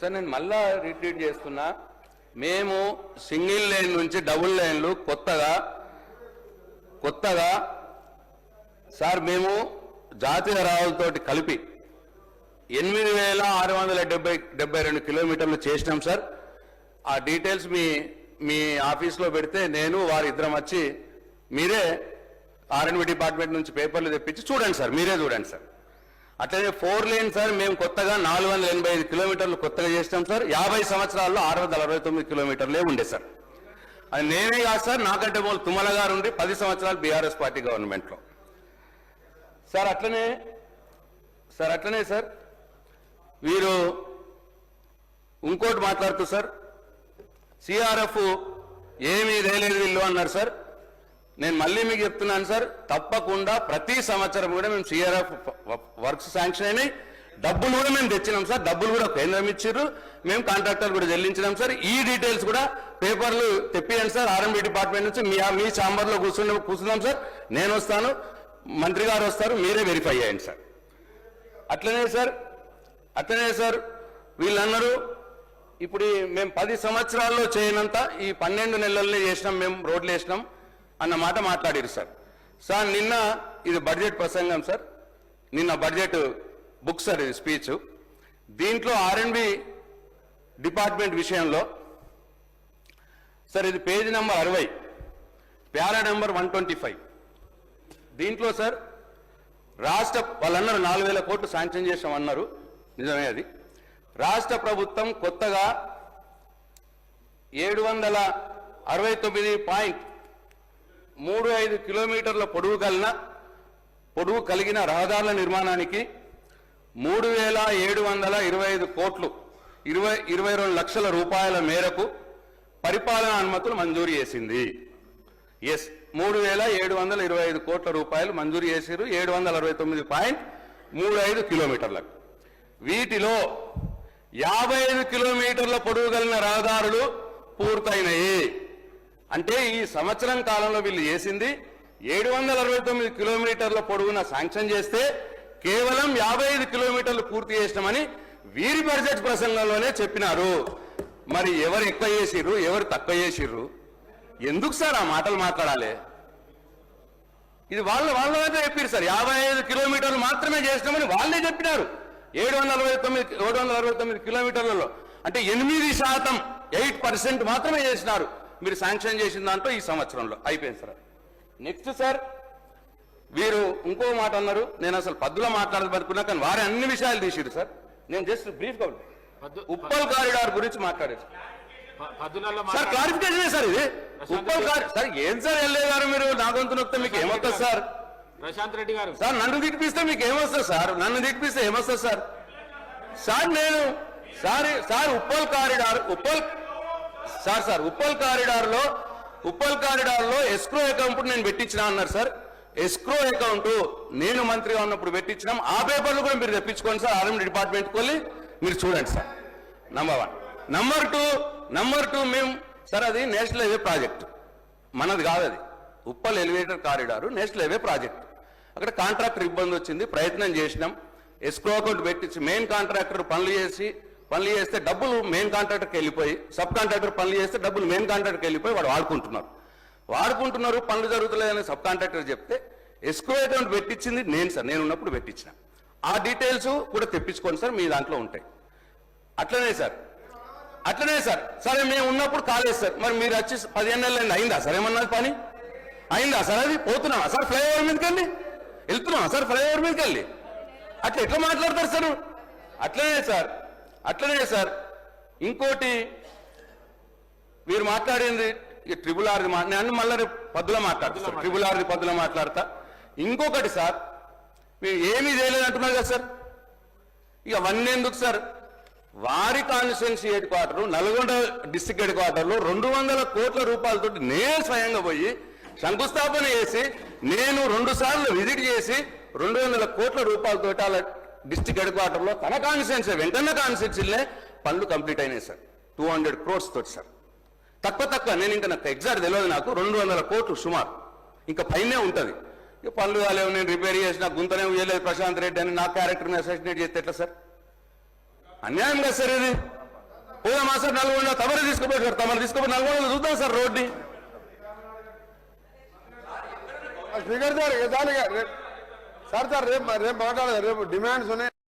Sir నేను మళ్ళా retreat చేస్తున్నా. మేము సింగిల్ లైన్ నుంచి డబుల్ లైన్లు కొత్తగా కొత్తగా సార్ మేము జాతీయ రావులతోటి కలిపి ఎనిమిది వేల ఆరు వందల డెబ్బై డెబ్బై రెండు కిలోమీటర్లు చేసినాం సార్. ఆ డీటెయిల్స్ మీ మీ ఆఫీస్లో పెడితే నేను వారి ఇద్దరం వచ్చి మీరే ఆర్ఎన్బి డిపార్ట్మెంట్ నుంచి పేపర్లు తెప్పించి చూడండి సార్. మీరే చూడండి సార్. అట్లనే ఫోర్ లేన్ సార్ మేము కొత్తగా నాలుగు వందల ఎనభై ఐదు కిలోమీటర్లు కొత్తగా చేసినాం సార్. యాభై సంవత్సరాల్లో ఆరు వందల అరవై తొమ్మిది కిలోమీటర్లే ఉండే సార్. అది నేనే కాదు సార్ నాకంటే మూలు తుమ్మల గారు ఉండి పది సంవత్సరాలు బీఆర్ఎస్ పార్టీ గవర్నమెంట్లో. సార్ అట్లనే సార్ అట్లనే సార్ వీరు ఇంకోటి మాట్లాడుతూ సార్ సిఆర్ఎఫ్ ఏమీ వేయలేదు వీళ్ళు అన్నారు సార్. నేను మళ్ళీ మీకు చెప్తున్నాను సార్ తప్పకుండా ప్రతి సంవత్సరం కూడా మేము సిఆర్ఎఫ్ వర్క్స్ శాంక్షన్ అయినాయి. డబ్బులు కూడా మేము తెచ్చినాం సార్ డబ్బులు కూడా కేంద్రం ఇచ్చారు మేము కాంట్రాక్టర్ కూడా చెల్లించినాం సార్. ఈ డీటెయిల్స్ కూడా పేపర్లు తెప్పియండి సార్ ఆర్ఎంబీ డిపార్ట్మెంట్ నుంచి మీ మీ ఛాంబర్లో కూర్చుని కూర్చున్నాం సార్. నేను వస్తాను మంత్రి గారు వస్తారు మీరే వెరిఫై చేయండి సార్. అట్లనే సార్ అట్లనే సార్ వీళ్ళు అన్నారు ఇప్పుడు మేము పది సంవత్సరాల్లో చేయనంత ఈ పన్నెండు నెలల్లో చేసినాం మేము రోడ్లు వేసినాం అన్న మాట మాట్లాడారు సార్. సార్ నిన్న ఇది బడ్జెట్ ప్రసంగం సార్. నిన్న బడ్జెట్ బుక్ సార్ ఇది స్పీచ్. దీంట్లో ఆర్ఎండ్బి డిపార్ట్మెంట్ విషయంలో సార్ ఇది పేజీ నెంబర్ అరవై. Para number one twenty five. దీంట్లో సార్ రాష్ట్ర వాళ్ళు అన్నారు నాలుగు వేల కోట్లు శాంక్షన్ చేసాం అన్నారు. నిజమే అది. రాష్ట్ర ప్రభుత్వం కొత్తగా ఏడు వందల అరవై తొమ్మిది పాయింట్ మూడు ఐదు కిలోమీటర్ల పొడవు కలిగిన పొడవు కలిగిన రహదారుల నిర్మాణానికి మూడు వేల ఏడు వందల ఇరవై ఐదు కోట్లు ఇరవై ఇరవై రెండు లక్షల రూపాయల మేరకు పరిపాలనా అనుమతులు మంజూరు చేసింది. ఎస్ మూడు వేల ఏడు వందల ఇరవై ఐదు కోట్ల రూపాయలు మంజూరు చేశారు ఏడు వందల అరవై తొమ్మిది పాయింట్ మూడు ఐదు కిలోమీటర్లకు. వీటిలో యాభై ఐదు కిలోమీటర్ల పొడవు కలిగిన రహదారులు పూర్తయినాయి. అంటే ఈ సంవత్సరం కాలంలో వీళ్ళు చేసింది ఏడు వందల అరవై తొమ్మిది కిలోమీటర్ల పొడవున శాంక్షన్ చేస్తే కేవలం యాభై ఐదు కిలోమీటర్లు పూర్తి చేసినామని వీరి బడ్జెట్ ప్రసంగంలోనే చెప్పినారు. మరి ఎవరు ఎక్కువ చేసిర్రు ఎవరు తక్కువ చేసిర్రు? ఎందుకు సార్ ఆ మాటలు మాట్లాడాలి? ఇది వాళ్ళ వాళ్ళ దగ్గర చెప్పారు సార్. యాభై ఐదు కిలోమీటర్లు మాత్రమే చేసినామని వాళ్ళే చెప్పినారు. ఏడు వందల అరవై తొమ్మిది ఏడు వందల అరవై తొమ్మిది కిలోమీటర్లలో. అంటే ఎనిమిది శాతం ఎయిట్ పర్సెంట్ మాత్రమే చేసినారు. మీరు శాంక్షన్ చేసిన దాంట్లో ఈ సంవత్సరంలో అయిపోయింది సార్. నెక్స్ట్ సార్ వీరు ఇంకో మాట అన్నారు. నేను అసలు పద్దులో మాట్లాడదనుకున్నా కానీ వారి అన్ని విషయాలు తీసిరు సార్. నేను జస్ట్ బ్రీఫ్గా ఉప్పల్ కారిడార్ గురించి మాట్లాడారు సార్. క్లారిఫికేషన్ సార్ ఇది. ఉప్పల్ కారి సార్ ఏం సార్ వెళ్ళే గారు మీరు నా గొంతు నొక్కితే మీకు ఏమొస్తుంది సార్? ప్రశాంత్ రెడ్డి గారు. సార్ నన్ను తిట్టిపిస్తే మీకు ఏమొస్తుంది సార్? నన్ను తిట్టిపిస్తే ఏమొస్తుంది సార్? సార్ నేను sir sir Uppal corridor Uppal sir sir Uppal కారిడార్లో Uppal కారిడార్లో ఎస్క్రో అకౌంట్ నేను పెట్టించిన అన్నారు సార్. ఎస్క్రో అకౌంట్ నేను మంత్రిగా ఉన్నప్పుడు పెట్టించినాం. ఆ పేపర్లు కూడా మీరు తెప్పించుకోండి సార్. ఆర్ఎం డిపార్ట్మెంట్కి వెళ్ళి మీరు చూడండి sir. Number one number two number two మేము సార్ అది నేషనల్ హైవే ప్రాజెక్ట్. మనది కాదు అది. Uppal elevator corridor national highway project. అక్కడ కాంట్రాక్టర్ ఇబ్బంది వచ్చింది. ప్రయత్నం చేసినాం. ఎస్క్రో అకౌంట్ పెట్టించి మెయిన్ కాంట్రాక్టర్ పనులు చేసి పనులు చేస్తే డబ్బులు మెయిన్ కాంట్రాక్టర్కి వెళ్ళిపోయి సబ్ కాంట్రాక్టర్ పనులు చేస్తే డబ్బులు మెయిన్ కాంట్రాక్టర్కి వెళ్ళిపోయి వాడు వాడుకుంటున్నారు. వాడుకుంటున్నారు పనులు జరుగుతలేదని సబ్ కాంట్రాక్టర్ చెప్తే ఎస్క్రో అకౌంట్ పెట్టించింది నేను సార్ నేను ఉన్నప్పుడు పెట్టించిన. ఆ డీటెయిల్స్ కూడా తెప్పించుకోండి సార్ మీ దాంట్లో ఉంటాయి. అట్లనే సార్. అట్లనే సార్. సరే మేము ఉన్నప్పుడు కాలేదు సార్ మరి మీరు వచ్చి పదిహేను నెలలు అయిందా సార్ ఏమన్నా పని? అయిందా సార్ అది? పోతున్నావా సార్ ఫ్లైఓవర్ మీదకి వెళ్ళి? వెళ్తున్నావా సార్ ఫ్లైఓవర్ మీదకి వెళ్ళి? అట్లా ఎట్లా మాట్లాడతారు సార్? అట్లనే సార్. అట్లనే సార్. ఇంకోటి వీరు మాట్లాడింది ఈ ట్రిపుల్ ఆర్ది నేను మళ్ళీ పద్దులో మాట్లాడతా సార్. ట్రిపుల్ ఆర్ది పద్దులో మాట్లాడతా. ఇంకొకటి సార్ మీరు ఏమీ చేయలేదు అంటున్నారు కదా సార్. ఇక అవన్నీ ఎందుకు సార్? వారి constituency head quarter Nalgonda district head క్వార్టర్లో రెండు వందల కోట్ల రూపాయలతో నేను స్వయంగా పోయి శంకుస్థాపన చేసి నేను రెండు సార్లు విజిట్ చేసి రెండు వందల కోట్ల రూపాయలతో అలా డిస్టిక్ హెడ్ క్వార్టర్లో తన కాన్స్టిట్యున్సీ వెంటనే కాన్స్టిట్యున్సీలే పనులు కంప్లీట్ అయినాయి సార్. టూ హండ్రెడ్ క్రోర్స్ తోటి సార్. తక్కువ తక్కువ నేను ఇంకా నాకు ఎగ్జాక్ట్ తెలియదు నాకు రెండు వందల కోట్లు సుమారు. ఇంకా పైనే ఉంటుంది. ఇక పనులు కాలేవు నేను రిపేర్ చేసిన గుంతనే వేయలేదు ప్రశాంత్ రెడ్డి అని నా క్యారెక్టర్ని అసోసియేట్ చేస్తే ఎట్లా సార్? అన్యాయం కదా సార్ ఇది. పోదామా సార్ నల్గొండ తమరు తీసుకుపోయి సార్ తమరు తీసుకుపోయి నల్గొండలో చూద్దాం సార్ రోడ్ని. స్పీకర్ సార్ ఏ దానిగా సార్ సార్ రేపు రేపు మాట్లాడదు రేపు డిమాండ్స్ ఉన్నాయి.